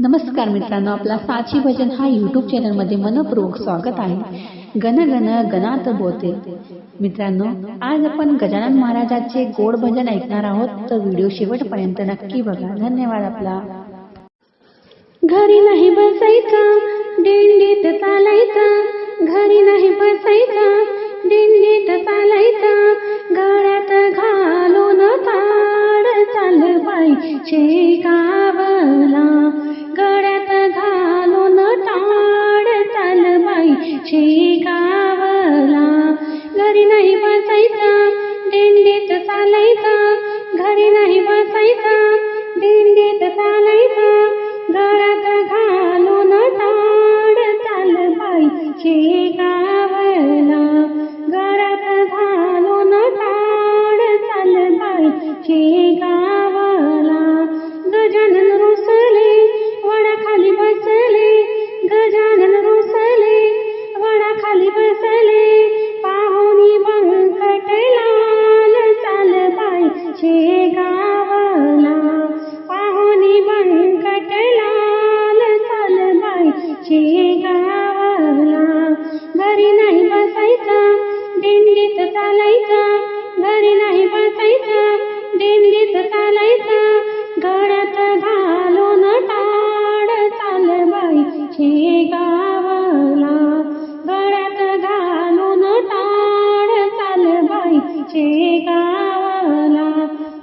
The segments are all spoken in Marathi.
नमस्कार मित्रांनो आपला साची भजन हा यूट्यूब चॅनलमध्ये मनपूर्वक स्वागत आहे. गण गण गणात बोते. मित्रांनो आज आपण गजानन महाराजांचे गोड भजन ऐकणार आहोत. तर व्हिडिओ शेवटपर्यंत नक्की बघा. धन्यवाद आपला. घरी नाही बसायचं दिंडीत चालायचं. घरी नाही बसायचं दिंडीत चालायचं. गळ्यात घालून ताड चालवायचे. नाही बसायचं दिंडीत चालायचं चालायचा घरी नाही बसायचा दिंडीत चालायचा घरात घालून ताड चाल बाई शेगावला घरात घालून ताड चाल बाई शेगावला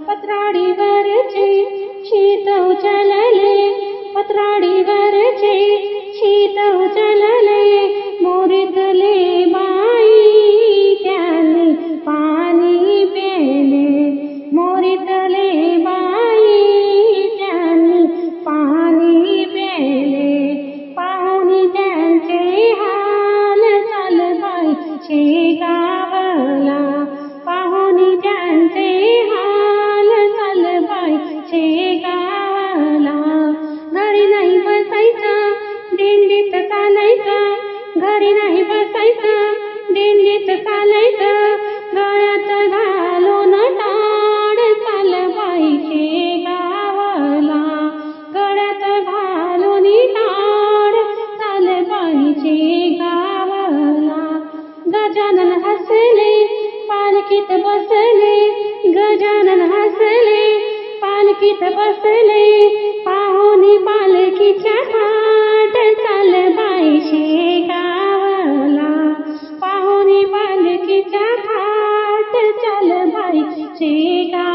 पत्राडी पत्राडीवरचे शीत उचलले पत्राडी पत्राडीवरचे शीत उचलले मोरीत पाहिजे गावला पाहुणी त्यांचे हाल चाल पाहिजे गावला. घरी नाही बसायचं दिंडीत चालायचं घरी नाही बसायचं दिंडीत चालायचं गळ्यात घाल पालकीत बसले गजानन हसले. पालखीत बसले पाहुणी पालखीच्या थाट चाल पाहिजे गावला. पाहुणी पालखीच्या थाट चाल पाहिजे गावला.